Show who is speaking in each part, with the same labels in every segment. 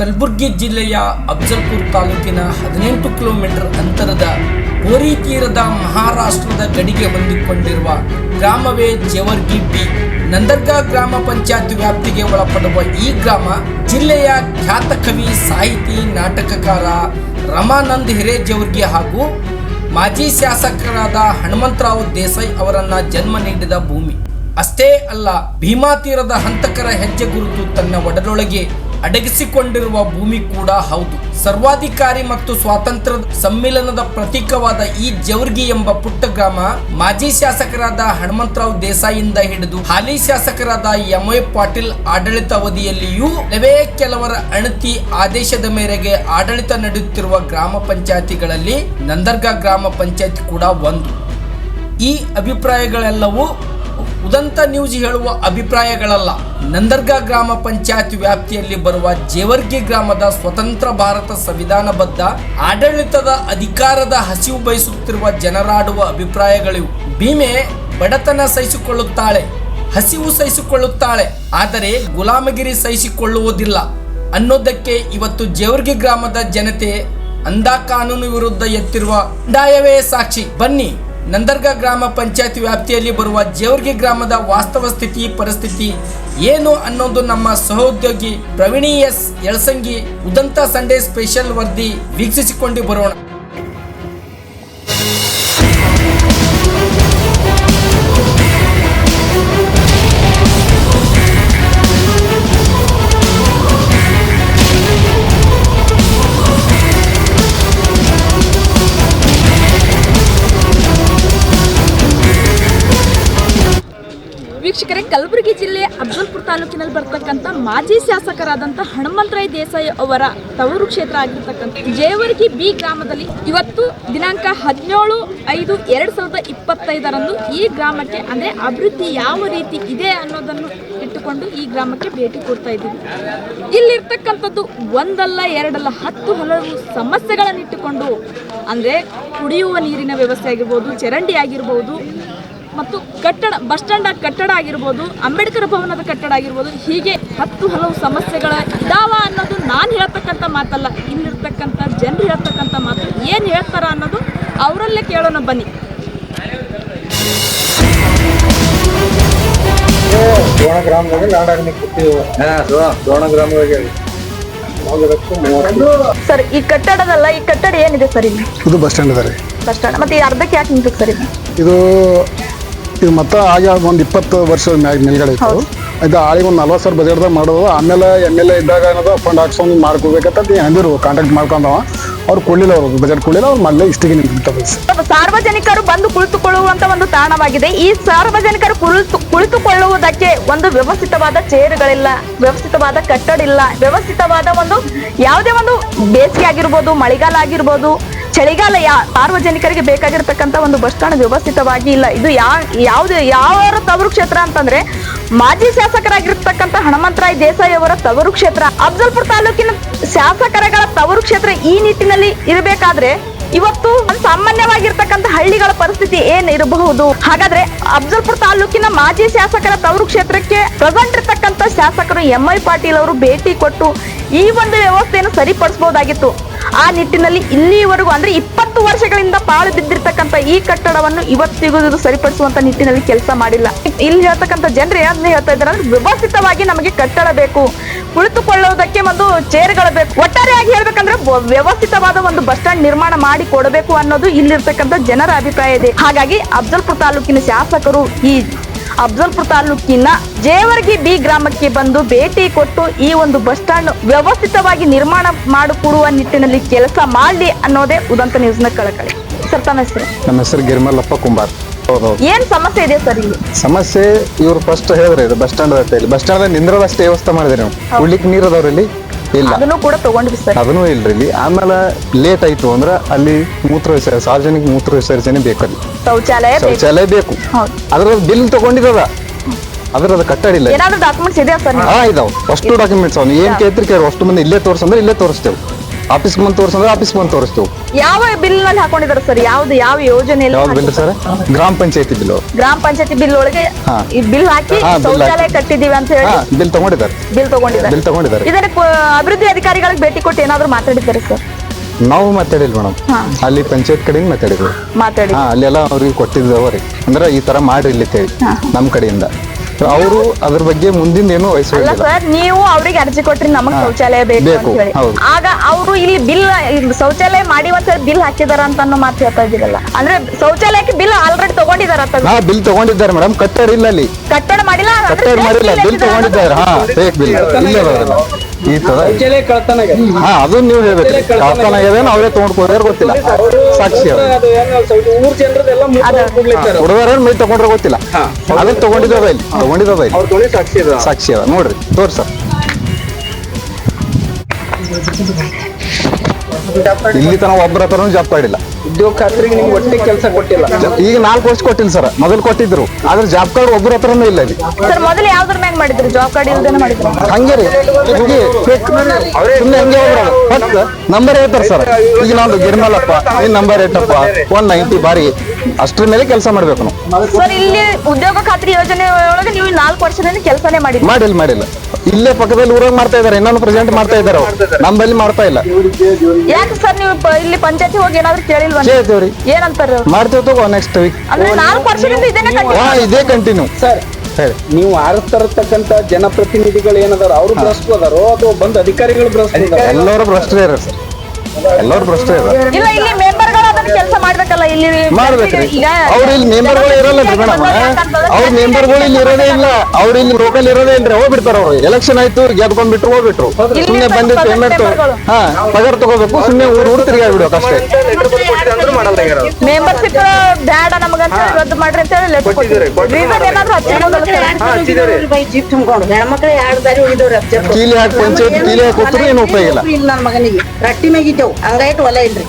Speaker 1: ಕಲಬುರಗಿ ಜಿಲ್ಲೆಯ ಅಫ್ಜಲ್ಪುರ್ ತಾಲೂಕಿನ ಹದಿನೆಂಟು ಕಿಲೋಮೀಟರ್ ಅಂತರದ ಹೋರಿ ತೀರದ ಮಹಾರಾಷ್ಟ್ರದ ಗಡಿಗೆ ಹೊಂದಿಕೊಂಡಿರುವ ಗ್ರಾಮವೇ ಜೇವರ್ಗಿ ಬಿ. ನಂದರ್ಗಾ ಗ್ರಾಮ ಪಂಚಾಯತ್ ವ್ಯಾಪ್ತಿಗೆ ಒಳಪಡುವ ಈ ಗ್ರಾಮ ಜಿಲ್ಲೆಯ ಖ್ಯಾತ ಕವಿ, ಸಾಹಿತಿ, ನಾಟಕಕಾರ ರಮಾನಂದ್ ಹಿರೇಜವರ್ಗಿ ಹಾಗೂ ಮಾಜಿ ಶಾಸಕರಾದ ಹನುಮಂತರಾವ್ ದೇಸಾಯಿ ಅವರನ್ನ ಜನ್ಮ ನೀಡಿದ ಭೂಮಿ. ಅಷ್ಟೇ ಅಲ್ಲ, ಭೀಮಾ ತೀರದ ಹಂತಕರ ಹೆಜ್ಜೆ ಗುರುತು ತನ್ನ ಒಡಲೊಳಗೆ ಅಡಗಿಸಿಕೊಂಡಿರುವ ಭೂಮಿ ಕೂಡ ಹೌದು. ಸರ್ವಾಧಿಕಾರಿ ಮತ್ತು ಸ್ವಾತಂತ್ರ್ಯ ಸಮ್ಮಿಲನದ ಪ್ರತೀಕವಾದ ಈ ಜವರ್ಗಿ ಎಂಬ ಪುಟ್ಟ ಗ್ರಾಮ ಮಾಜಿ ಶಾಸಕರಾದ ಹನುಮಂತರಾವ್ ದೇಸಾಯಿಂದ ಹಿಡಿದು ಹಾಲಿ ಶಾಸಕರಾದ ಎಂ ಎ ಪಾಟೀಲ್ ಆಡಳಿತ ಅವಧಿಯಲ್ಲಿಯೂ ಕೆಲವೇ ಕೆಲವರ ಅಣತಿ ಆದೇಶದ ಮೇರೆಗೆ ಆಡಳಿತ ನಡೆಯುತ್ತಿರುವ ಗ್ರಾಮ ಪಂಚಾಯತಿಗಳಲ್ಲಿ ನಂದರ್ಗ ಗ್ರಾಮ ಪಂಚಾಯತ್ ಕೂಡ ಒಂದು. ಈ ಅಭಿಪ್ರಾಯಗಳೆಲ್ಲವೂ ಉದಂತ ನ್ಯೂಸ್ ಹೇಳುವ ಅಭಿಪ್ರಾಯಗಳಲ್ಲ. ನಂದರ್ಗಾ ಗ್ರಾಮ ಪಂಚಾಯತ್ ವ್ಯಾಪ್ತಿಯಲ್ಲಿ ಬರುವ ಜೇವರ್ಗಿ ಗ್ರಾಮದ ಸ್ವತಂತ್ರ ಭಾರತ ಸಂವಿಧಾನಬದ್ಧ ಆಡಳಿತದ ಅಧಿಕಾರದ ಹಸಿವು ಬಯಸುತ್ತಿರುವ ಜನರಾಡುವ ಅಭಿಪ್ರಾಯಗಳಿವು. ಭೀಮೆ ಬಡತನ ಸಹಿಸಿಕೊಳ್ಳುತ್ತಾಳೆ, ಹಸಿವು ಸಹಿಸಿಕೊಳ್ಳುತ್ತಾಳೆ, ಆದರೆ ಗುಲಾಮಗಿರಿ ಸಹಿಸಿಕೊಳ್ಳುವುದಿಲ್ಲ ಅನ್ನೋದಕ್ಕೆ ಇವತ್ತು ಜೇವರ್ಗಿ ಗ್ರಾಮದ ಜನತೆ ಅಂಧ ಕಾನೂನು ವಿರುದ್ಧ ಎತ್ತಿರುವ ದಾಯವೇ ಸಾಕ್ಷಿ. ಬನ್ನಿ. ನಂದರ್ಗಾ ಗ್ರಾಮ ಪಂಚಾಯತ್ ವ್ಯಾಪ್ತಿಯಲ್ಲಿ ಬರುವ ಜೇವರ್ಗಿ ಗ್ರಾಮದ ವಾಸ್ತವ ಸ್ಥಿತಿ, ಪರಿಸ್ಥಿತಿ ಏನು ಅನ್ನೋದು ನಮ್ಮ ಸಹೋದ್ಯೋಗಿ ಪ್ರವೀಣಿ ಎಸ್ ಯಳಸಂಗಿ ಉದಂತ ಸಂಡೇ ಸ್ಪೆಷಲ್ ವರದಿ ವೀಕ್ಷಿಸಿಕೊಂಡು ಬರೋಣ.
Speaker 2: ಕಲಬುರಗಿ ಜಿಲ್ಲೆ ಅಫ್ಜಲ್ಪುರ ತಾಲೂಕಿನಲ್ಲಿ ಬರ್ತಕ್ಕಂಥ ಮಾಜಿ ಶಾಸಕರಾದಂಥ ಹನುಮಂತರಾಯ್ ದೇಸಾಯಿ ಅವರ ತವರು ಕ್ಷೇತ್ರ ಆಗಿರ್ತಕ್ಕಂಥ ಜೇವರ್ಗಿ ಬಿ ಗ್ರಾಮದಲ್ಲಿ ಇವತ್ತು ದಿನಾಂಕ ಹದಿನೇಳು ಐದು ಎರಡು ಸಾವಿರದ ಇಪ್ಪತ್ತೈದರಂದು ಈ ಗ್ರಾಮಕ್ಕೆ, ಅಂದರೆ ಅಭಿವೃದ್ಧಿ ಯಾವ ರೀತಿ ಇದೆ ಅನ್ನೋದನ್ನು ಇಟ್ಟುಕೊಂಡು ಈ ಗ್ರಾಮಕ್ಕೆ ಭೇಟಿ ಕೊಡ್ತಾ ಇದ್ದೀವಿ. ಇಲ್ಲಿರ್ತಕ್ಕಂಥದ್ದು ಒಂದಲ್ಲ, ಎರಡಲ್ಲ, ಹತ್ತು ಹಲವು ಸಮಸ್ಯೆಗಳನ್ನಿಟ್ಟುಕೊಂಡು, ಅಂದರೆ ಕುಡಿಯುವ ನೀರಿನ ವ್ಯವಸ್ಥೆ ಆಗಿರ್ಬೋದು, ಚರಂಡಿ ಆಗಿರ್ಬೋದು ಮತ್ತು ಕಟ್ಟಡ ಬಸ್ ಸ್ಟ್ಯಾಂಡ್ ಕಟ್ಟಡ ಆಗಿರ್ಬೋದು ಅಂಬೇಡ್ಕರ್ ಭವನದ ಕಟ್ಟಡ ಆಗಿರ್ಬೋದು ಹೀಗೆ ಹತ್ತು ಹಲವು ಸಮಸ್ಯೆಗಳ ಇದಾವ ಅನ್ನೋದು ನಾನು ಹೇಳ್ತಕ್ಕಂಥ ಮಾತಲ್ಲ. ಇಲ್ಲಿರ್ತಕ್ಕಂಥ ಜನರು ಹೇಳ್ತಕ್ಕಂಥ ಮಾತು ಏನು ಹೇಳ್ತಾರ ಅನ್ನೋದು ಅವರಲ್ಲೇ ಕೇಳೋಣ ಬನ್ನಿ.
Speaker 3: ಗ್ರಾಮದಾಗ
Speaker 2: ಸರ್ ಈ ಕಟ್ಟಡದಲ್ಲ ಈ ಕಟ್ಟಡ ಏನಿದೆ ಸರ್ ಇಲ್ಲಿ?
Speaker 4: ಇದು ಬಸ್ ಸ್ಟ್ಯಾಂಡ್ ಅದ ರೀ.
Speaker 2: Bus stand. ಮತ್ತೆ ಈ ಅರ್ಧಕ್ಕೆ ಯಾಕೆ ನಿಂತು ಸರ್
Speaker 4: ಇದು ಇದು ಮತ್ತೆ ಆಗ ಒಂದು ಇಪ್ಪತ್ತು ವರ್ಷದ ಮ್ಯಾಗ ಮೇಲ್ಗಡೆ ಇತ್ತು. ಇದು ಆಳಿಗೆ ಒಂದು ನಲ್ವತ್ತು ಸಾವಿರ ಬಜೆಟ್ದಾಗ ಮಾಡೋದು. ಆಮೇಲೆ ಎಂ ಎಲ್ ಎ ಇದ್ದಾಗ ಏನದ ಫಂಡ್ ಹಾಕ್ಸ್ಕೊಂಡು ಮಾಡ್ಕೋಬೇಕಂತ ಅಂದಿರು ಕಾಂಟ್ಯಾಕ್ಟ್ ಮಾಡ್ಕೊಂಡವ. ಅವ್ರು ಕೊಡಲಿಲ್ಲ ಅವರು ಬಜೆಟ್ ಕೊಡಲಿಲ್ಲ, ಅವ್ರು ಮೊದಲೇ ಇಷ್ಟಿಗೆ
Speaker 2: ಸಾರ್ವಜನಿಕರು ಬಂದು ಕುಳಿತುಕೊಳ್ಳುವಂತ ಒಂದು ತಾಣವಾಗಿದೆ. ಈ ಸಾರ್ವಜನಿಕರು ಕುಳಿತು ಕುಳಿತುಕೊಳ್ಳುವುದಕ್ಕೆ ಒಂದು ವ್ಯವಸ್ಥಿತವಾದ ಚೇರುಗಳಿಲ್ಲ, ವ್ಯವಸ್ಥಿತವಾದ ಕಟ್ಟಡ ಇಲ್ಲ, ವ್ಯವಸ್ಥಿತವಾದ ಒಂದು ಯಾವುದೇ ಒಂದು ಬೇಸಿಗೆ ಆಗಿರ್ಬೋದು, ಮಳೆಗಾಲ ಆಗಿರ್ಬೋದು, ಚಳಿಗಾಲ ಯಾ, ಸಾರ್ವಜನಿಕರಿಗೆ ಬೇಕಾಗಿರ್ತಕ್ಕಂಥ ಒಂದು ಬಸ್ ಸ್ಟ್ಯಾಂಡ್ ವ್ಯವಸ್ಥಿತವಾಗಿ ಇಲ್ಲ. ಇದು ಯಾ, ಯಾವುದೇ ಯಾವ ತವರು ಕ್ಷೇತ್ರ ಅಂತಂದ್ರೆ, ಮಾಜಿ ಶಾಸಕರಾಗಿರ್ತಕ್ಕಂಥ ಹನುಮಂತರಾಯ್ ದೇಸಾಯಿ ಅವರ ತವರು ಕ್ಷೇತ್ರ. ಅಫ್ಜಲ್ಪುರ ತಾಲೂಕಿನ ಶಾಸಕರಗಳ ತವರು ಕ್ಷೇತ್ರ ಈ ನಿಟ್ಟಿನಲ್ಲಿ ಇರಬೇಕಾದ್ರೆ ಇವತ್ತು ಒಂದ್ ಸಾಮಾನ್ಯವಾಗಿರ್ತಕ್ಕಂಥ ಹಳ್ಳಿಗಳ ಪರಿಸ್ಥಿತಿ ಏನ್ ಇರಬಹುದು? ಹಾಗಾದ್ರೆ ಅಫ್ಜಲ್ಪುರ ತಾಲೂಕಿನ ಮಾಜಿ ಶಾಸಕರ ತವರು ಕ್ಷೇತ್ರಕ್ಕೆ ಪ್ರೆಸೆಂಟ್ ಶಾಸಕರು ಎಂ ಐ ಪಾಟೀಲ್ ಅವರು ಭೇಟಿ ಕೊಟ್ಟು ಈ ಒಂದು ವ್ಯವಸ್ಥೆಯನ್ನು ಸರಿಪಡಿಸಬಹುದಾಗಿತ್ತು. ಆ ನಿಟ್ಟಿನಲ್ಲಿ ಇಲ್ಲಿವರೆಗೂ ಅಂದ್ರೆ ಇಪ್ಪತ್ತು ವರ್ಷಗಳಿಂದ ಪಾಳು ಬಿದ್ದಿರ್ತಕ್ಕಂಥ ಈ ಕಟ್ಟಡವನ್ನು ಇವತ್ತಿಗೂ ಸರಿಪಡಿಸುವಂತ ನಿಟ್ಟಿನಲ್ಲಿ ಕೆಲಸ ಮಾಡಿಲ್ಲ. ಇಲ್ಲಿ ಹೇಳ್ತಕ್ಕಂಥ ಜನರು ಏನ್ ಹೇಳ್ತಾ ಇದ್ದಾರೆ ಅಂದ್ರೆ ವ್ಯವಸ್ಥಿತವಾಗಿ ನಮಗೆ ಕಟ್ಟಡ ಬೇಕು. ಕುಳಿತುಕೊಳ್ಳುವುದಕ್ಕೆ ಒಂದು ಚೇರ್ಗಳು ಬೇಕು. ಒಟ್ಟಾರೆಯಾಗಿ ಹೇಳ್ಬೇಕಂದ್ರೆ ವ್ಯವಸ್ಥಿತವಾದ ಒಂದು ಬಸ್ ಸ್ಟ್ಯಾಂಡ್ ನಿರ್ಮಾಣ ಮಾಡಿ ಕೊಡಬೇಕು ಅನ್ನೋದು ಇಲ್ಲಿರ್ತಕ್ಕಂಥ ಜನರ ಅಭಿಪ್ರಾಯ ಇದೆ. ಹಾಗಾಗಿ ಅಫ್ಜಲ್ಪುರ ತಾಲೂಕಿನ ಶಾಸಕರು ಈ ಅಫ್ಜಲ್ಪುರ ತಾಲೂಕಿನ ಜೇವರ್ಗಿ ಬಿ ಗ್ರಾಮಕ್ಕೆ ಬಂದು ಭೇಟಿ ಕೊಟ್ಟು ಈ ಒಂದು ಬಸ್ ಸ್ಟ್ಯಾಂಡ್ ವ್ಯವಸ್ಥಿತವಾಗಿ ನಿರ್ಮಾಣ ಮಾಡಿಕೊಡುವ ನಿಟ್ಟಿನಲ್ಲಿ ಕೆಲಸ ಮಾಡಲಿ ಅನ್ನೋದೇ ಉದಂತ ನ್ಯೂಸ್ನ ಕಳಕಳಿ. ಸರ್ ತಮ್ಮ ಹೆಸರು?
Speaker 3: ನಮ್ಮ ಹೆಸರು ಗಿರ್ಮಲ್ಲಪ್ಪ ಕುಂಬಾರ್.
Speaker 2: ಏನ್ ಸಮಸ್ಯೆ ಇದೆ ಸರ್ ಇಲ್ಲಿ?
Speaker 3: ಸಮಸ್ಯೆ ಇವ್ರು ಫಸ್ಟ್ ಹೇಳಿದ್ರೆ ಇದು ಬಸ್ ಸ್ಟಾಂಡ್ ಬಸ್ ಸ್ಟ್ಯಾಂಡ್ ನಿಂದ್ರದಷ್ಟೇ ವ್ಯವಸ್ಥೆ ಮಾಡಿದ್ರೆ ನೀವು ಕುಡ್ಲಿಕ್ಕೆ ನೀರು ಅದಾವ್ರಿ ಇಲ್ಲಿ. ಇಲ್ಲ.
Speaker 2: ಅದನ್ನು ಕೂಡ ತಗೊಂಡ್ವಿ ಸರ್.
Speaker 3: ಅದನ್ನೂ ಇಲ್ರಿ ರೀ ಆಮೇಲೆ ಲೇಟ್ ಆಯ್ತು ಅಂದ್ರೆ ಅಲ್ಲಿ ಮೂತ್ರ ವಿಸರ್ಜನೆ ಸಾರ್ವಜನಿಕ ಮೂತ್ರ ವಿಸರ್ಜನೆ ಬೇಕಲ್ಲಿ.
Speaker 2: ಶೌಚಾಲಯ ಬೇಕು.
Speaker 3: ಶೌಚಾಲಯ ಬೇಕು.
Speaker 2: ಹೌದು.
Speaker 3: ಅದ್ರ ಬಿಲ್ ತಗೊಂಡಿದ್ದ. ಅದ್ರ ಅದು ಕಟ್ಟಡಿಲ್ಲ
Speaker 2: ಏನಾದ್ರೂ ಡಾಕ್ಯುಮೆಂಟ್ಸ್ ಇದೆಯಾ ಸರ್
Speaker 3: ಹಾ ಇದಾವ. ಅಷ್ಟು ಡಾಕ್ಯುಮೆಂಟ್ಸ್ ಅವ್ನು. ಏನ್ ಕೇಳ್ತಿರ್ ಕೇಳಿ. ಅಷ್ಟು ಮಂದಿ ಇಲ್ಲೇ ತೋರ್ಸಂದ್ರೆ ಇಲ್ಲೇ ತೋರಿಸ್ತೇವೆ. ಆಫೀಸ್ ಬಂದು ತೋರಿಸಂದ್ರೆ ಆಫೀಸ್ ಬಂದು ತೋರಿಸ್ತು
Speaker 2: ಯಾವ ಬಿಲ್ನಲ್ಲಿ ಹಾಕೊಂಡಿದ್ದಾರೆ ಸರ್ ಯಾವ್ದು ಯಾವ ಯೋಜನೆಯಲ್ಲಿ
Speaker 3: ಯಾವ್ದು ಬಿಲ್ ಸರ್ ಗ್ರಾಮ ಪಂಚಾಯತಿ ಬಿಲ್
Speaker 2: ಗ್ರಾಮ ಪಂಚಾಯತಿ ಬಿಲ್ ಒಳಗೆ
Speaker 3: ಹಾ.
Speaker 2: ಈ ಬಿಲ್ ಹಾಕಿ
Speaker 3: ಹಾ, bill ಹಾಕಿ.
Speaker 2: ಶೌಚಾಲಯ ಕಟ್ಟಿದೀವಿ ಅಂತ ಹೇಳಿ
Speaker 3: ಹಾ ಬಿಲ್ ತಗೊಂಡಿದ್ದಾರೆ.
Speaker 2: ಬಿಲ್ ತಗೊಂಡಿದ್ದಾರೆ.
Speaker 3: ಬಿಲ್ ತಗೊಂಡಿದ್ದಾರೆ.
Speaker 2: ಇದನ್ನ ಅಭಿವೃದ್ಧಿ ಅಧಿಕಾರಿಗಳಿಗೆ ಭೇಟಿ ಕೊಟ್ಟು ಏನಾದ್ರು ಮಾತಾಡಿದ್ದಾರೆ ಸರ್
Speaker 3: ನಾವು ಮಾತಾಡಿಲ್ಲ ಮೇಡಮ್.
Speaker 2: ಹಾ.
Speaker 3: ಅಲ್ಲಿ ಪಂಚಾಯತ್ ಕಡೆಯಿಂದ ಮಾತಾಡಿದ್ರು
Speaker 2: ಮಾತಾಡಿ
Speaker 3: ಹಾ ಅಲ್ಲೆಲ್ಲ ಅವ್ರಿಗೆ ಕೊಟ್ಟಿದ್ದವ್ರಿ ಅಂದ್ರೆ ಈ ತರ ಮಾಡ್ರಿ ಇಲ್ಲಿ ಕೇಳಿ ನಮ್ ಕಡೆಯಿಂದ. ಅವರು ಅದ್ರ ಬಗ್ಗೆ ಮುಂದಿನ ಏನು
Speaker 2: ಅಲ್ಲ
Speaker 3: ವಹಿಸೋದಿಲ್ಲ
Speaker 2: ಸರ್ ನೀವು ಅವ್ರಿಗೆ ಅರ್ಜಿ ಕೊಟ್ರಿ ನಮಗ್
Speaker 3: ಹಾ.
Speaker 2: ಶೌಚಾಲಯ ಬೇಕು ಅಂತ ಹೇಳಿ.
Speaker 3: ಹೌದು.
Speaker 2: ಆಗ ಅವರು ಇಲ್ಲಿ ಬಿಲ್ ಶೌಚಾಲಯ ಮಾಡಿ ಅಂತ ಹೇಳಿ ಬಿಲ್ ಹಾಕಿದಾರ ಅಂತ ಅನ್ನೋ ಮಾತು ಹೇಳ್ತಾ ಇದ್ದೀರಲ್ಲ. ಅಂದ್ರೆ ಶೌಚಾಲಯಕ್ಕೆ ಬಿಲ್ ಆಲ್ರೆಡಿ ತಗೊಂಡಿದಾರ ಅಂತ
Speaker 3: ಬಿಲ್ ತಗೊಂಡಿದ್ದಾರೆ ಮೇಡಮ್. ಕಟ್ಟಡ ಇಲ್ಲ ಅಲ್ಲಿ.
Speaker 2: ಕಟ್ಟಡ ಮಾಡಿಲ್ಲ ಅಂದ್ರೆ
Speaker 3: ಕಟ್ಟಡ ಮಾಡಿಲ್ಲ ಬಿಲ್ ತಗೊಂಡಿದ್ದಾರೆ. ಹಾ ಫೇಕ್ ಬಿಲ್ ಇಲ್ಲ ಅದ್ರಲ್ಲಿ. ಈ ತರ? ಹಾ ಅದು ನೀವು ಹೇಳ್ಬೇಕು. ಕಳ್ತನ ಆಗ್ಯದೇನು ಅವರೇ ತಗೊಂಡ್ಕೋದಾರ ಗೊತ್ತಿಲ್ಲ. ಸಾಕ್ಷಿ ಹುಡುಗರ ಮೈ ತಗೊಂಡ್ರೆ ಗೊತ್ತಿಲ್ಲ. ಅದನ್ನ ತಗೊಂಡಿದ್ದದ ಇಲ್ಲಿ? ತಗೊಂಡಿದ್ದದ ಇಲ್ಲಿ?
Speaker 1: ಸಾಕ್ಷಿ ಅದ.
Speaker 3: ನೋಡ್ರಿ ತೋರಿ ಸರ್ ಇಲ್ಲಿ ತನ ಒಬ್ಬರ ಹತ್ರನೂ ಜಾಬ್ ಮಾಡಿಲ್ಲ
Speaker 1: ಉದ್ಯೋಗ ಖಾತ್ರಿಗೆ ನಿಮ್ಗೆ ಒಟ್ಟೆ ಕೆಲಸ ಕೊಟ್ಟಿಲ್ಲ.
Speaker 3: ಈಗ ನಾಲ್ಕು ವರ್ಷ ಕೊಟ್ಟಿಲ್ಲ ಸರ್. ಮೊದಲು ಕೊಟ್ಟಿದ್ರು. ಆದ್ರೆ ಜಾಬ್ ಕಾರ್ಡ್ ಒಬ್ಬರ ಹತ್ರನೂ ಇಲ್ಲ ಇಲ್ಲಿ.
Speaker 2: ಸರ್ ಮೊದಲು ಯಾವ್ದ್ರ ಮ್ಯಾಗ ಮಾಡಿದ್ರು? ಜಾಬ್ ಕಾರ್ಡ್ ಇಲ್ದೇನೆ ಮಾಡಿದ್ರು?
Speaker 3: ಹಂಗೆ ರೀ. fake. ಸುಮ್ನೆ ಹಂಗೆ ಹೋಗ್ಬಿಡೋದು ಫಸ್ಟ್ ನಂಬರ್ ಹೇಳ್ತಾರೆ ಸರ್. ಈಗ ನಾವು ಗಿರ್ಮಲಪ್ಪ ನಿನ್ ನಂಬರ್ ಏಟಪ್ಪ ಒನ್ ನೈಂಟಿ ಬಾರಿ ಅಷ್ಟ್ರ ಮೇಲೆ ಕೆಲಸ ಮಾಡ್ಬೇಕು ನಾವು.
Speaker 2: ಸರ್ ಇಲ್ಲಿ ಉದ್ಯೋಗ ಖಾತ್ರಿ ಯೋಜನೆ ಒಳಗೆ ನೀವು ನಾಲ್ಕು ವರ್ಷದಿಂದ ಕೆಲಸನೇ ಮಾಡಿದ್ರಿ.
Speaker 3: ಮಾಡಿಲ್ಲ ಮಾಡಿಲ್ಲ. ಇಲ್ಲೇ ಪಕ್ಕದಲ್ಲಿ ಊರಾಗ ಮಾಡ್ತಾ ಇದಾರೆ ಇನ್ನೊಂದು ಪ್ರೆಸೆಂಟ್ ಮಾಡ್ತಾ ಇದಾರೆ ಅವ್ರು. ನಮ್ಮಲ್ಲಿ ಮಾಡ್ತಾ ಇಲ್ಲ.
Speaker 2: ಯಾಕೆ ಸರ್ ನೀವು ಪ- ಇಲ್ಲಿ ಪಂಚಾಯತಿ ಹೋಗಿ ಏನಾದ್ರು ಕೇಳಿಲ್ವ ಏನಂತಾರ?
Speaker 3: ಮಾಡ್ತೇವೆ ತಗೋ ನೆಕ್ಸ್ಟ್ ವೀಕ್
Speaker 2: ಅಂದ್ರೆ ನಾಲ್ಕು ವರ್ಷದಿಂದ ಇದೇನೆ
Speaker 3: ಹಾ ಇದೇ ಕಂಟಿನ್ಯೂ
Speaker 1: ಸರ್
Speaker 3: ಸರಿ.
Speaker 1: ನೀವು ಆರಿಸ್ತರತಕ್ಕಂತ ಜನಪ್ರತಿನಿಧಿಗಳು ಏನದಾರ ಅವರು ಭ್ರಷ್ಟ ಅದಾರೋ ಅಥವಾ ಬಂದ್ ಅಧಿಕಾರಿಗಳು ಭ್ರಷ್ಟ?
Speaker 3: ಎಲ್ಲರೂ ಭ್ರಷ್ಟರೇ ಇರ ಸರ್ ಎಲ್ಲರೂ ಭ್ರಷ್ಟರೇ ಇರ
Speaker 2: ಇಲ್ಲ ಇಲ್ಲಿ ಮೆಂಬರ್ಗಳು ಅದನ್ನ ಕೆಲಸ ಮಾಡ್ಬೇಕಲ್ಲ ಇಲ್ಲಿ
Speaker 3: ಮಾಡ್ಬೇಕ್ರಿ.
Speaker 2: ಈಗ
Speaker 3: ಅವ್ರು ಇಲ್ಲಿ ಮೆಂಬರ್ಗಳು ಇರಲ್ಲ ರೀ ಮೇಡಮ್ ಅವ್ರ ಮೆಂಬರ್ಗಳು ಇಲ್ಲಿ ಇರೋದೇ ಇಲ್ಲ. ಅವ್ರು ಇಲ್ಲಿ ಲೋಕಲ್ ಇರೋದೇ ಇಲ್ರಿ. ಹೋಗ್ಬಿಡ್ತಾರ ಅವ್ರು. ಎಲೆಕ್ಷನ್ ಆಯ್ತು ಗೆದ್ಕೊಂಡ್ಬಿಟ್ರು ಹೋಗ್ಬಿಟ್ರು.
Speaker 2: ಇಲ್ಲಿ
Speaker 3: ಸುಮ್ನೆ ಬಂದಿ ಪೇಮೆಂಟ್. ಹಾ ಪಗಾರ ತಗೋಬೇಕು. ಸುಮ್ನೆ ಊರ್ ಊರ್ ತಿರ್ಗಾಡ್ಬಿಡ್ಬೇಕು ಅಷ್ಟೇ.
Speaker 2: ಮೆಂಬರ್ಶಿಪ್ ಬ್ಯಾಡ ನಮಗಂತ ರದ್ದು ಮಾಡ್ರಿ ಅಂತ ಹೇಳಿ ಲೆಟರ್ ರೀಸನ್ ಏನಾದ್ರು
Speaker 5: ಹೆಣ್ಮಕ್ಳು ಎರಡು ದಾರಿ
Speaker 3: ಕೀಲಿ ಹಾಕಿ ಪಂಚಾಯತ್ ಕೀಲಿ ಹಾಕಿ ಏನು ಉಪಯೋಗ ಇಲ್ಲ.
Speaker 5: ನನ್ನ ಮಗನಿಗೆ. ರಟ್ಟಿ ಮ್ಯಾಗಿದ್ದೇವು ಹಂಗಾಯ್ತು ಒಲೆ ಇಲ್ರಿ.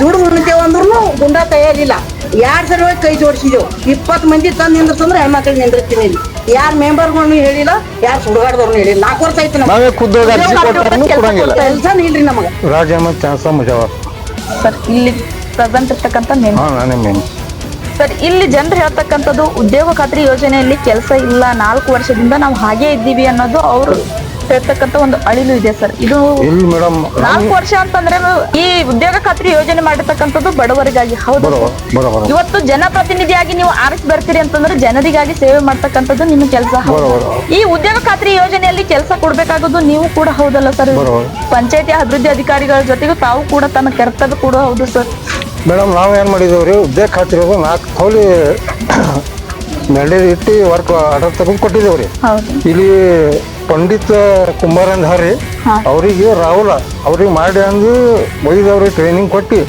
Speaker 5: ದುಡ್ಡು ಉಣ್ತೇವ್ ಅಂದ್ರೂ ಗುಂಡ ತಯಾರಿಲ್ಲ. ಯಾರ್ ಸರಿ ಹೋಗಿ ಕೈ ಜೋಡಿಸಿದೆವು ಇಪ್ಪತ್ತು ಮಂದಿ ತಂದು ನಿಂದ್ರಸಂದ್ರೆ ಹೆಣ್ಮಕ್ಳು ನಿಂದಿರ್ತೀನಿ ಇಲ್ಲಿ. ಯಾರ್ ಮೆಂಬರ್ಗಳನ್ನು ಹೇಳಿಲ್ಲ ಯಾರ್ ಸುಡುಗಾಡ್ದವ್ರನ್ನ ಹೇಳಿಲ್ಲ. ನಾಲ್ಕು ವರ್ಷ ಆಯ್ತು
Speaker 3: ನಮ್ಗೆ.
Speaker 5: ಕೆಲಸ ಇಲ್ರಿ ನಮಗ.
Speaker 3: ರಾಜ ಅಹಮದ್ ಚಾನ್ಸ ಮುಜಾವರ್
Speaker 2: ಸರ್ ಇಲ್ಲಿ ಪ್ರೆಸೆಂಟ್ ಇರ್ತಕ್ಕಂಥ
Speaker 3: ಮೇನ್.
Speaker 2: ಸರ್ ಇಲ್ಲಿ ಜನರು ಹೇಳ್ತಕ್ಕಂಥದ್ದು ಉದ್ಯೋಗ ಖಾತ್ರಿ ಯೋಜನೆಯಲ್ಲಿ ಕೆಲಸ ಇಲ್ಲ. ನಾಲ್ಕು ವರ್ಷದಿಂದ ನಾವು ಹಾಗೆ ಇದ್ದೀವಿ ಅನ್ನೋದು ಅವರು ಹೇಳ್ತಕ್ಕಂಥ ಒಂದು ಅಳಿಲು ಇದೆ ಸರ್. ಇದು
Speaker 3: ಮೇಡಮ್
Speaker 2: ನಾಲ್ಕು ವರ್ಷ ಅಂತಂದ್ರೆ ಈ ಉದ್ಯೋಗ ಖಾತ್ರಿ ಯೋಜನೆ ಮಾಡಿರ್ತಕ್ಕಂಥದ್ದು ಬಡವರಿಗಾಗಿ. ಹೌದು ಇವತ್ತು ಜನಪ್ರತಿನಿಧಿಯಾಗಿ ನೀವು ಆರಿಸಿ ಬರ್ತೀರಿ ಅಂತಂದ್ರೆ ಜನರಿಗಾಗಿ ಸೇವೆ ಮಾಡ್ತಕ್ಕಂಥದ್ದು ನಿಮ್ಮ ಕೆಲಸ. ಈ ಉದ್ಯೋಗ ಖಾತ್ರಿ ಯೋಜನೆಯಲ್ಲಿ ಕೆಲಸ ಕೊಡ್ಬೇಕಾಗೋದು ನೀವು ಕೂಡ ಹೌದಲ್ಲ ಸರ್. ಪಂಚಾಯತಿ ಅಭಿವೃದ್ಧಿ ಅಧಿಕಾರಿಗಳ ಜೊತೆಗೂ ತಾವು ಕೂಡ ತನ್ನ ಕರ್ತವ್ಯ ಕೂಡ ಹೌದು ಸರ್.
Speaker 3: ಮೇಡಮ್ ನಾವು ಏನು ಮಾಡಿದೇವ್ರಿ ಉದ್ಯೋಗ ಖಾತ್ರಿ ನಾಲ್ಕು ತೋಲಿ ಮೆಲ್ಡೇರಿ ಇಟ್ಟು ವರ್ಕ್ ಆರ್ಡರ್ ತಗೊಂಡು ಕೊಟ್ಟಿದ್ದೇವ್ರಿ.
Speaker 2: ಹೌದು.
Speaker 3: ಇಲ್ಲಿ ಪಂಡಿತ್ ಕುಮಾರ್ ಹರಿ
Speaker 2: ಹಾ.
Speaker 3: ಅವರಿಗೆ ರಾಹುಲ ಅವ್ರಿಗೆ ಮಾಡಿ ಅಂದು ಒಯ್ದವ್ರಿ ಟ್ರೈನಿಂಗ್ ಕೊಟ್ಟು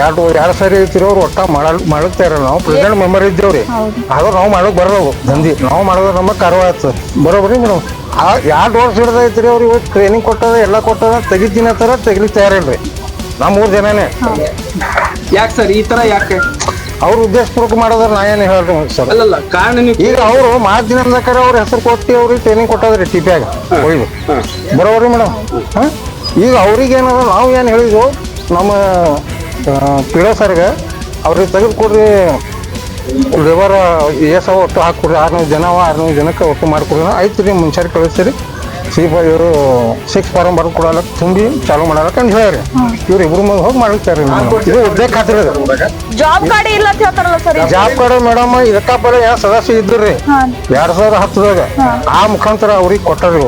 Speaker 3: ಎರಡು ಎರಡು ಸಾರಿ ಐತಿರಿ ಅವ್ರು ಒಟ್ಟ ಮಾಡಲ್ ಮಾಡುತ್ತಾ ಇರಲ್ಲ ನಾವು. ಪ್ರೆಸಿಡೆಂಟ್ ಮೆಂಬರ್ ಇದ್ದೇವ್ರಿ.
Speaker 2: ಹೌದು.
Speaker 3: ಆದ್ರೆ ನಾವು ಮಾಡೋಕೆ ಬರೋವು ದಂಧಿ ನಾವು ಮಾಡೋದು ನಮ್ಮ ಕರ್ವ ಆಯ್ತು. ಬರೋಬ್ರಿ ಮೇಡಮ್ ಆ ಎರಡು ವರ್ಷ ಹಿಡ್ದೈತ್ರಿ ಅವ್ರಿಗೆ ಇವತ್ತು ಟ್ರೈನಿಂಗ್ ಕೊಟ್ಟದ ಎಲ್ಲ ಕೊಟ್ಟದ ತೆಗಿತೀನಿ ಅಂತಾರ ತೆಗಿಲಿಕ್ಕೆ ತಯಾರಿಲ್ರಿ. ನಮ್ಮ ಮೂರು ಜನನೇ.
Speaker 1: ಯಾಕೆ ಸರ್ ಈ ತರ ಯಾಕೆ?
Speaker 3: ಅವ್ರ ಉದ್ದೇಶಪೂರ್ವಕ ಮಾಡೋದ್ರ ನಾ ಏನು ಹೇಳ್ರಿ ಸರ್.
Speaker 1: ಅಲ್ಲಲ್ಲ ಕಾರಣ ನೀವು
Speaker 3: ಈಗ ಅವರು ಮಾತಿನ ಅಂದಕ್ಕಾರ ಅವ್ರ ಹೆಸರು ಕೊಟ್ಟು ಅವ್ರಿಗೆ ಟ್ರೈನಿಂಗ್ ಕೊಟ್ಟದ್ರಿ ಟಿಪ್ಯಾಗ ಒಯ್ದು. ಬರೋವ್ರಿ ಮೇಡಮ್. ಈಗ ಅವ್ರಿಗೆ ಏನದ ನಾವು ಏನು ಹೇಳಿದ್ವು ನಮ್ಮ ಪಿಡೋ ಸರ್ಗೆ ಅವ್ರಿಗೆ ತೆಗೆದುಕೊಡ್ರಿ ಲೇಬರ್ ಎಸ್ ಒಟ್ಟು ಹಾಕ್ಕೊಡ್ರಿ ಆರ್ನೂರು ಜನ ಅವ ಆರ್ನೂರು ಜನಕ್ಕೆ ಒಟ್ಟು ಮಾಡ್ಕೊಡ್ರಿ ಆಯ್ತು ರೀ ಮುಂಚಾರಿ ಕಳಿಸ್ತೀರಿ. ಸಿ ಇವರು ಸಿಕ್ಸ್ ಫಾರಂ ಬರ್ದು ಕೊಡಲ್ಲ ತುಂಬಿ ಚಾಲು ಮಾಡಲ್ಲ. ಅಂತ ಹೇಳ್ರಿ ಇವ್ರು ಇಬ್ರು ಮುಂದೆ ಹೋಗಿ ಮಾಡ್ತಾರೆ ಇದು ಉದ್ಯೋಗ ಖಾತ್ರಿ ಅದು.
Speaker 2: ಜಾಬ್ ಕಾರ್ಡ್ ಇಲ್ಲ ಅಂತ ಹೇಳ್ತಾರಲ್ಲ ಸರ್
Speaker 3: ಜಾಬ್ ಕಾರ್ಡ್ ಮೇಡಮ್ ಇದಕ್ಕ ಬರ ಯಾವ ಸದಸ್ಯ ಇದ್ರಿ
Speaker 2: ರೀ
Speaker 3: ಎರಡ್ ಸಾವಿರ ಹತ್ತದಾಗ ಆ ಮುಖಾಂತರ ಅವ್ರಿಗೆ ಕೊಟ್ಟರು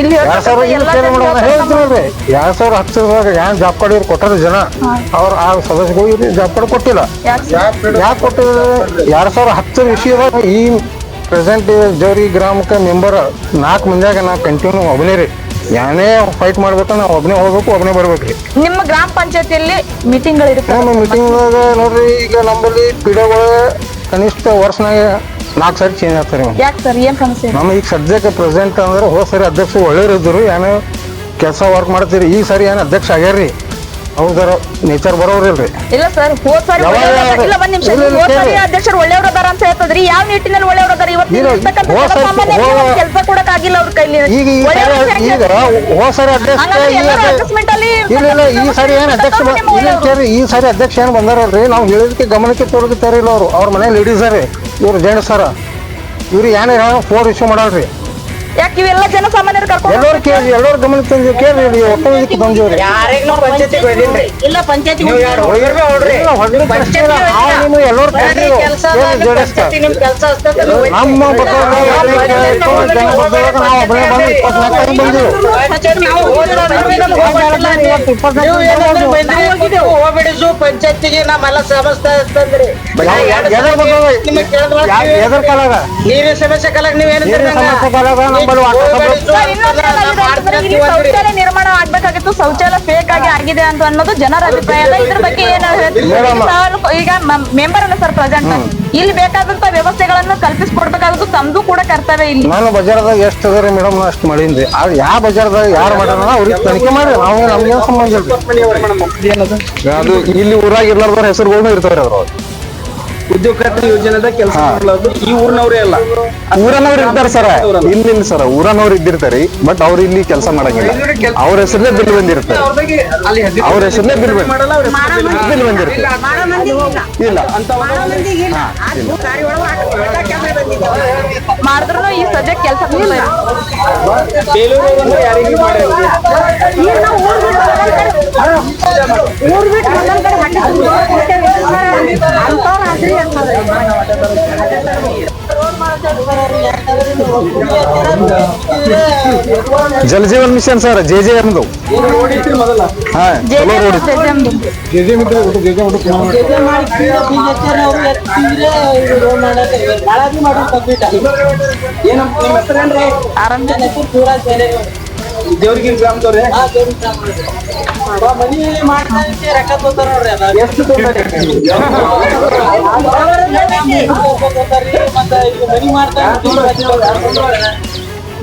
Speaker 2: ಇಲ್ಲಿ
Speaker 3: ಎರಡ್ ಸಾವಿರ ಹೇಳ್ತೀರಲ್ರಿ ಎರಡ್ ಸಾವಿರ ಹತ್ತದಾಗ ಏನ್ ಜಾಬ್ ಕಾರ್ಡ್ ಇವ್ರು ಕೊಟ್ಟರು ಜನ ಅವ್ರ ಆ ಸದಸ್ಯಗಳು ಜಾಬ್ ಕಾರ್ಡ್ ಕೊಟ್ಟಿಲ್ಲ?
Speaker 2: ಯಾಕೆ
Speaker 3: ಕೊಟ್ಟಿಲ್ಲ? ಎರಡ್ ಸಾವಿರ ಹತ್ತರ ವಿಷಯದಾಗ ಈ ಪ್ರೆಸೆಂಟ್ ಜವರಿ ಗ್ರಾಮಕ್ಕೆ ಮೆಂಬರ್ ನಾಲ್ಕು ಮಂದಿಯಾಗ ನಾ ಕಂಟಿನ್ಯೂ ಒಬ್ಬನೇ ರೀ. ಯಾನೇ ಫೈಟ್ ಮಾಡ್ಬೇಕು ನಾವು ಒಬ್ಬನೇ ಹೋಗ್ಬೇಕು ಒಬ್ಬನೇ ಬರ್ಬೇಕು ರೀ.
Speaker 2: ನಿಮ್ಮ ಗ್ರಾಮ ಪಂಚಾಯತಿಯಲ್ಲಿ ಮೀಟಿಂಗ್ಗಳು ಇರುತ್ತೆ.
Speaker 3: ನಮ್ಮ ಮೀಟಿಂಗ್ ನೋಡ್ರಿ ಈಗ ನಮ್ಮಲ್ಲಿ ಪಿಡಗಳು ಕನಿಷ್ಠ ವರ್ಷನಾಗ ನಾಲ್ಕು ಸಾರಿ ಚೇಂಜ್ ಆಗ್ತಾರೆ ರೀ
Speaker 2: ಯಾಕೆ ಸರ್? ಏನು ಸಮಸ್ಯೆ? ನಮ್ಮ
Speaker 3: ನಮಗೆ ಈಗ ಸದ್ಯಕ್ಕೆ ಪ್ರೆಸೆಂಟ್ ಅಂದ್ರೆ ಹೋದ ಸರಿ ಅಧ್ಯಕ್ಷ ಒಳ್ಳೆಯವ್ರು ಇದ್ರು ಏನೋ ಕೆಲಸ ವರ್ಕ್ ಮಾಡ್ತೀರಿ ಈ ಸರಿ ಏನು ಅಧ್ಯಕ್ಷ ಆಗ್ಯಾರ್ರಿ. ಹೌದಾರ ನೇಚರ್ ಬರೋರಿಲ್ರಿ
Speaker 2: ಇಲ್ಲ ಸರ್ ಹೋದ್ ಸಾರಿ ಒಳ್ಳೆಯವ್ರು ಇಲ್ಲ ಒಂದ್ ನಿಮಿಷ ಹೋದ್ ಸಾರಿ ಅಧ್ಯಕ್ಷರು ಒಳ್ಳೆಯವ್ರು ಅದಾರ ಅಂತ ಹೇಳ್ತದ್ರಿ. ಯಾವ ನಿಟ್ಟಿನಲ್ಲಿ ಒಳ್ಳೆಯವ್ರು ಅದಾರ? ಇವತ್ತು
Speaker 3: ಇಲ್ಲ,
Speaker 2: ಇರ್ತಕ್ಕಂಥ
Speaker 3: ಹೋದ್ ಸಾರಿ-
Speaker 2: ಜನಸಾಮಾನ್ಯರಿಗೆ
Speaker 3: ಹೋದ-
Speaker 2: ಕೆಲಸ ಕೊಡಕ್ ಆಗಿಲ್ಲ ಅವ್ರ ಕೈಲಿ.
Speaker 3: ಈಗ ಈ ಸಾರಿ ಈಗ? ಹೋದ ಸಾರಿ ಅಧ್ಯಕ್ಷ
Speaker 2: ಹಂಗಂದ್ರೆ
Speaker 3: ಈ
Speaker 2: ಎಲ್ಲರೂ
Speaker 3: ಅಧ್ಯ-
Speaker 2: adjustment ಅಲ್ಲಿ
Speaker 3: ಇಲ್ಲ ಇಲ್ಲ ಈ ಸಾರಿ ಏನ್ ಅಧ್ಯಕ್ಷ ಬ-
Speaker 2: ನಿಮ್ಮ
Speaker 3: ಇಲ್ಲ
Speaker 2: ಒಳ್ಳೆಯವ್ರು.
Speaker 3: ಕೇಳ್ರಿ ಈ ಸಾರಿ ಅಧ್ಯಕ್ಷ ಏನ್ ಬಂದಾರಲ್ರಿ? ನಾವು ಹೇಳಿದಕ್ಕೆ ಗಮನಕ್ಕೆ ತೋರಿಸ್ತಾರಿಲ್ಲ ಅವ್ರು. ಅವ್ರ ಮನೆ ಇಡೀ ರೀ ಇವ್ರು ಜೆಂಟ್ಸ್ ಸರ ಇವ್ರು ಏನೇ ಫೋನ್ ಇಶ್ಯೂ ಮಾಡಲ್ರಿ
Speaker 2: ಯಾಕೆ ಇವೆಲ್ಲ ಜನಸಾಮಾನ್ಯರು ಕರ್ಕೊಂಡು
Speaker 3: ಎಲ್ಲರೂ ಕೇಳಿ ಎಲ್ಲರೂ ಗಮನ ತಂದು ಕೇಳಿ ಇಲ್ಲಿ ಒಟ್ಟು ಇದಕ್ಕೆ ಬಂದಿವ್ರಿ.
Speaker 5: ಯಾರಿಗೂ ಪಂಚಾಯತಿಗೆ ಹೋಗಿಲ್ರಿ ಇಲ್ಲ ಪಂಚಾಯತಿ
Speaker 3: ಇಲ್ಲ. ನಾವು ನಿಮ್ಗೆ ಎಲ್ಲರೂ.
Speaker 5: ಕೆಲಸ
Speaker 3: ಕೇಳಿ ಜೋಡಿಸ್ತಾರೆ.
Speaker 5: ನಿಮ್ ಕೆಲಸ
Speaker 3: ನಮ್ಮ ಜನ ನಾವು ಬಂದು ಬಂದಿವಿ.
Speaker 5: ಪಂಚಾಯತಿಗೆ ನಮ್ಮೆಲ್ಲ ಸಮಸ್ಯೆ ಅಂತಂದ್ರಿ
Speaker 3: ಎದ್ರ ಕಾಲಾಗ
Speaker 5: ನೀರಿನ ಸಮಸ್ಯೆ ಕಲಕ್ ನೀವೇನು
Speaker 3: ನೀರಿನ ಸಮಸ್ಯೆ ಕಾಲಾಗ
Speaker 2: ಇಲ್ಲಿ ಶೌಚಾಲಯ ನಿರ್ಮಾಣ ಆಗ್ಬೇಕಾಗಿತ್ತು. ಶೌಚಾಲಯ ಫೇಕ್ ಆಗಿ ಆಗಿದೆ ಅಂತ ಅನ್ನೋದು ಜನರ ಅಭಿಪ್ರಾಯ. ಇದ್ರ ಬಗ್ಗೆ ಏನು ಹೇಳ್ತೀರಿ? ಈಗ ಮೆಂಬರ್ ಅಲ್ಲ ಸರ್ ಪ್ರೆಸೆಂಟ್ ಇಲ್ಲಿ ಬೇಕಾದಂತ ವ್ಯವಸ್ಥೆಗಳನ್ನು ಕಲ್ಪಿಸ್ಕೊಡ್ಬೇಕಾಗುತ್ತೆ ತಮ್ದು ಕೂಡ ಕರ್ತವ್ಯ ಇಲ್ಲಿ.
Speaker 3: ನಾನು ಬಜಾರ್ದಾಗ ಎಷ್ಟು ಅದ ರೀ ಮೇಡಮ್ ಅಷ್ಟು ಮಾಡೀನಿ ಅದು ಯಾವ ಬಜಾರ್ದಾಗ ಯಾರು ಮಾಡ್ಯಾರ ಅವ್ರಿಗೆ ತನಿಖೆ ಮಾಡಿ ನಾವು ನಮ್ಗೆ ಸಂಬಂಧ ಇಲ್ಲ.
Speaker 4: ಅದು ಇಲ್ಲಿ ಊರಾಗ ಇರ್ಲಾರ್ದವ್ರ ಹೆಸರುಗಳು ಇರ್ತಾವ್ರಿ ಅದ್ರ
Speaker 6: ಉದ್ಯೋಗ ಖಾತ್ರಿ ಯೋಜನೆದ ಕೆಲಸ ಮಾಡಲಾರ್ದು ಈ ಊರಿನವರೇ ಅಲ್ಲ.
Speaker 4: ಊರನವ್ರು ಇರ್ತಾರೆ ಸರ್. ಇಲ್ಲ ಇಲ್ಲ ಸರ. ಊರನವ್ರು ಇದ್ದಿರ್ತಾರೆ ಬಟ್ ಅವ್ರು ಇಲ್ಲಿ ಕೆಲಸ ಮಾಡಂಗಿಲ್ಲ. ಅವ್ರ ಹೆಸರಲ್ಲೇ ಬಿಲ್ ಬಂದಿರ್ತಾರೆ ಅವ್ರ ಹೆಸರಲ್ಲೇ ಬಿಲ್ ಬಿಲ್ ಬಂದಿರ್ತಾರೆ ಇಲ್ಲ
Speaker 2: ಮಾಡಿದ್ರು ಈ ಸದ್ಯಕ್ಕೆ ಕೆಲಸ
Speaker 4: Jal Jeevan mission sir J J ಎಮ್ದು
Speaker 6: J Mitra
Speaker 4: J J road
Speaker 6: ಏನ
Speaker 2: ಆರಾಮ್
Speaker 6: ದೇವ್ರಿಗೆ ಗ್ರಾಮದವ್ರೆ ಎಷ್ಟು ತೊಗೊಂಡ್ರಿ?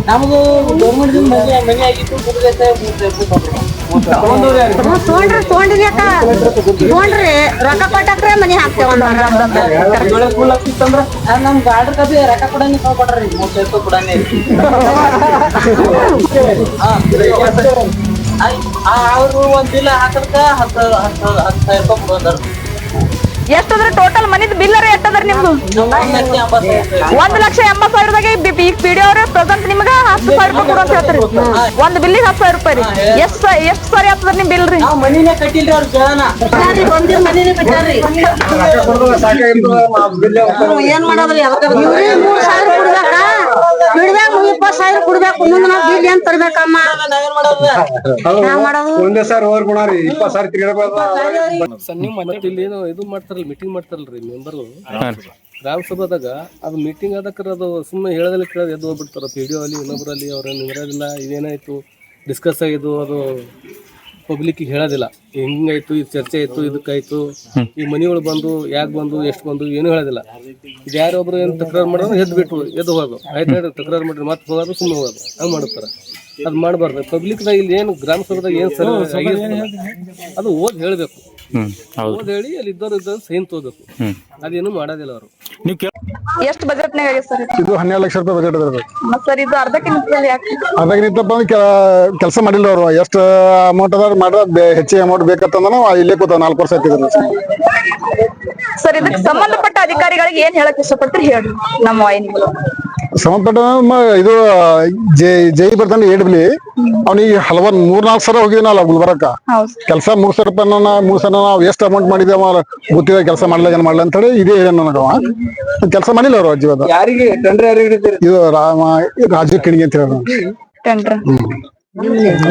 Speaker 7: ನಮಗೂ ಗೌರ್ಮೆಂಟ್ ಮನೆ ಮನೆ ಆಗಿತ್ತು ಮುಗ್ದೈತೆ ಮೂರ್?
Speaker 5: ತೊಗೊಂಡ್ರಿ ತೊಗೊಂಡ್ರಿ ಅಕ್ಕ. ತೊಗೊಂಡ್ರಿ ರೊಕ್ಕ ಕೊಟ್ಟಾಕ್ರೆ ಮನಿ ಹಾಕ್ತೇವ
Speaker 7: ನಮ್ ಗಾಡ್ರ ಕಬಿ ರೊಕ್ಕ ಕೊಡನಿ ಕೊಡ್ರಿ ಮೂರ್ ರೂಪಾಯಿ ಕೊಡನಿ ಅವ್ರು ಒಂದ್ ಬಿಲ್ ಹಾಕಡ್ಕ ಹತ್ತು ಹತ್ತು ಹತ್ತು ಸಾವಿರ ರೂಪಾಯಿ ಕೊಡೋದಾರ
Speaker 2: ಎಷ್ಟದ್ರ ಟೋಟಲ್ ಮನಿದ್ ಬಿಲ್ಲರ ಎಷ್ಟದ್ರ ನಿಮ್ದು? ಒಂದ್ ಲಕ್ಷ ಎಂಬತ್ ಸಾವಿರದಾಗ ಈಗ ಪಿ ಡಿ ಅವ್ರೆ ಪ್ರೆಸೆಂಟ್ ನಿಮ್ಗೆ ಹತ್ತು ಸಾವಿರ ರೂಪಾಯಿ ಕೊಡು ಅಂತ ಹೇಳ್ತಾರೆ. ಒಂದ್ ಬಿಲ್ಲಿಗೆ ಹತ್ತು ಸಾವಿರ ರೂಪಾಯಿ ರೀ. ಎಷ್ಟ್ ಸಾರಿ ಎಷ್ಟ್ ಸರಿ ಆಗ್ತದ ನಿಮ್ ಬಿಲ್ ರೀ?
Speaker 7: ನಾವ್ ಮನಿನೇ
Speaker 5: ಬಿಡ್ಬೇಕು ಇಪ್ಪತ್ ಸಾವಿರ ಕೊಡ್ಬೇಕು. ಮುಂದೆ ನಾವ್ ಬಿಲ್ ಏನ್ ತರ್ಬೇಕಮ್ಮ. ನಾವ್ ಮಾಡೋದು.
Speaker 4: ಒಂದೇ ಸರ್ ಹೋರ್ ರೀ ಇಪ್ಪತ್ತು ಸಾವಿರ ತಿರ್ಗಾಡ್ಬೋದು
Speaker 8: ಸರ್ ನೀವು ಮತ್ತೆ ಇಲ್ಲಿ ಏನು ಇದು ಮಾಡ್ತಾರಲ್ಲ ಮೀಟಿಂಗ್ ಮಾಡ್ತಾರಲ್ರಿ ಮೆಂಬರ್ ಗ್ರಾಮ ಸಭಾದಾಗ ಅದು ಮೀಟಿಂಗ್ ಆದಕ್ರ ಅದು ಸುಮ್ಮನೆ ಹೇಳದಲ್ಲಿ ಕೇಳೋದು ಎದ್ದು ಹೋಗ್ಬಿಡ್ತಾರ. ಪಿ ಡಿ ಅಲ್ಲಿ ಇನ್ನೊಬ್ಬರಲ್ಲಿ ಅವ್ರೇನು ನಿಂದ್ರೋದಿಲ್ಲ ಇದೇನಾಯ್ತು ಡಿಸ್ಕಸ್ ಆಗಿದ್ದು ಅದು ಪಬ್ಲಿಕ್ಕಿಗೆ ಹೇಳೋದಿಲ್ಲ. ಹಿಂಗಾಯ್ತು, ಇದು ಚರ್ಚೆ ಆಯ್ತು, ಇದಕ್ಕಾಯ್ತು, ಈ ಮನೆಗಳು ಬಂದು, ಯಾಕೆ ಬಂದು, ಎಷ್ಟು ಬಂದು, ಏನು ಹೇಳೋದಿಲ್ಲ. ಇದು ಯಾರೊಬ್ರು ಏನು ತಕರಾರು ಮಾಡೋದು ಎದ್ದು ಬಿಟ್ಟು ಎದ್ದು ಹೋಗೋದು ಆಯ್ತು ಹೇಳಿ ತಕರಾರು ಮಾಡ್ರಿ ಮತ್ತೆ ಹೋಗೋದು ಸುಮ್ಮನೆ ಹೋಗೋದು ಹಂಗೆ ಮಾಡ್ತಾರೆ ಅದು ಮಾಡಬಾರ್ದು. ಪಬ್ಲಿಕ್ದಾಗ ಇಲ್ಲಿ ಏನು, ಗ್ರಾಮ ಸಭೆದಾಗ ಏನು ಸರ್ ಅದು ಓದಿ ಹೇಳಬೇಕು. ಓದ್ ಹೇಳಿ ಅಲ್ಲಿ ಇದ್ದವ್ರು ಇದ್ದವ್ರು ಸೈನ್ ತಗೋಬೇಕು. ಅದೇನು ಮಾಡೋದಿಲ್ಲ ಅವರು.
Speaker 2: ಎಷ್ಟ್ ಬಜೆಟ್ ನಾಗ ಆಗಿದೆ ಸರ್
Speaker 4: ಇದು? ಹನ್ನೆರಡು ಲಕ್ಷ ರೂಪಾಯಿ ಬಜೆಟ್ ಅದ
Speaker 2: ಸರ್ ಇದು ಅರ್ಧಕ್ಕಿಂತ ಯಾಕೆ
Speaker 4: ಅದಾಗ ನಿಂತಪ್ಪ ಕೆಲಸ ಮಾಡಿಲ್ಲ ಅವರು. ಎಷ್ಟು ಅಮೌಂಟ್ ಅದ ಮಾಡಿದ ಹೆಚ್ಚಿಗೆ ಅಮೌಂಟ್ ಬೇಕಂತಂದ್ರೆ ನಾವು ಇಲ್ಲೇ ಕೂತ ನಾಲ್ಕು ವರ್ಷ ಆಯ್ತಿದ್ರು
Speaker 2: ಸರ್ ಇದಕ್ಕೆ ಸಂಬಂಧಪಟ್ಟ ಅಧಿಕಾರಿಗಳಿಗೆ ಏನ್ ಹೇಳಕ್ ಇಷ್ಟಪಡ್ತೀರಿ? ಹೇಳಿ ನಮ್ಮ ವಾಹಿನಿಗಳು.
Speaker 4: ಸಂಬಂಧಪಟ್ಟ ಇದು ಜೈ ಜೈ ಬರ್ತಾನೆ ಏಡ್ಬಿಲಿ. ಅವ್ನಿಗೆ ಹಲವಾರು ಮೂರ್ ನಾಲ್ಕು ಸಲ ಹೋಗಿದ್ನಲ್ಲ ಅಲ್ಲ
Speaker 2: ಹೌದು.
Speaker 4: ಕೆಲಸ ಮೂರ್ ಸಾವಿರ ರೂಪಾಯಿ ಮೂರ್ ಸಾವಿರ ನಾವು ಎಷ್ಟು ಅಮೌಂಟ್ ಮಾಡಿದ್ದೇವ ಗೊತ್ತಿದೆ ಕೆಲಸ ಮಾಡ್ಲಿಲ್ಲ ಏನ್ ಮಾಡ್ಲಿ ಅಂತ ಹೇಳಿ ಇದೇ ಹೇಳ ನನಗವ. ಕೆಲಸ ಮಾಡಿಲ್ಲ ಅವ್ರು ಅಜ್ಜಿ
Speaker 6: ಯಾರಿಗೆ? ಟೆಂಡರ್ ಯಾರಿಗೆ
Speaker 4: ಇದು ರಾಮ ರಾಜು ಕಿಣಿಗೆ ಅಂತ ಹೇಳಿ
Speaker 2: ಟೆಂಡ್ರ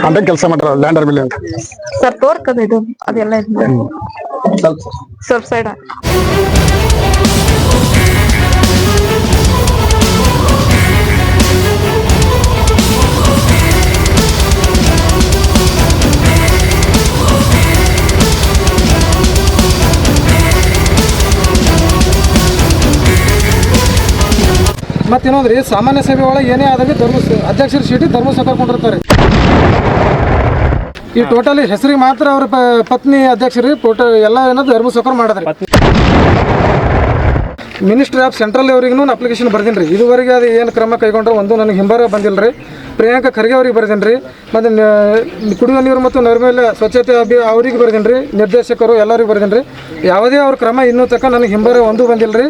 Speaker 4: ಕಂಡ ಕೆಲಸ ಮಾಡ್ರ ಲ್ಯಾಂಡರ್ ಬಿಲ್ ಅಂತ.
Speaker 2: ಸರ್ ತೋರ್ಕದ ಇದು ಅದೆಲ್ಲ ಸ್ವಲ್ಪ. ಸೈಡ್
Speaker 9: ಮತ್ತೇನಂದ್ರಿ ಸಾಮಾನ್ಯ ಸಭೆ ಒಳಗೆ ಏನೇ ಆದ್ರೆ ಧರ್ಮಸ್ ಅಧ್ಯಕ್ಷರ ಸೀಟಿ ಧರ್ಮಸಭೆ ಕೊಂಡಿರ್ತಾರೆ ಈ ಟೋಟಲಿ ಹೆಸರಿಗೆ ಮಾತ್ರ ಅವ್ರ ಪತ್ನಿ ಅಧ್ಯಕ್ಷರಿ ಟೋಟಲ್ ಎಲ್ಲ ಏನದು ಧರ್ಮ ಮಾಡಿದ್ರೆ. ಮಿನಿಸ್ಟ್ರಿ ಆಫ್ ಸೆಂಟ್ರಲ್ ಅವ್ರಿಗೂ ಅಪ್ಲಿಕೇಶನ್ ಬರ್ದೀನಿ ರೀ ಇದುವರೆಗೆ ಅದು ಏನು ಕ್ರಮ ಕೈಗೊಂಡ್ರೆ ಒಂದು ನನಗೆ ಹಿಂಬಾರ ಬಂದಿಲ್ಲ ರೀ ಪ್ರಿಯಾಂಕಾ ಖರ್ಗೆ ಅವ್ರಿಗೆ ಬರ್ದೀನಿ ರೀ ಮತ್ತು ಕುಡಿಯುವ ನೀರು ಮತ್ತು ನೈರ್ಮಲ್ಯ ಸ್ವಚ್ಛತೆ ಅಭಿ ಅವ್ರಿಗೆ ಬರ್ದೀನಿ ರೀ ನಿರ್ದೇಶಕರು ಎಲ್ಲರಿಗೂ ಬರ್ದೀನಿ ರೀ ಯಾವುದೇ ಅವ್ರ ಕ್ರಮ ಇನ್ನೂ ತಕ್ಕ ನನಗೆ ಹಿಂಬಾರ ಒಂದು ಬಂದಿಲ್ಲ ರೀ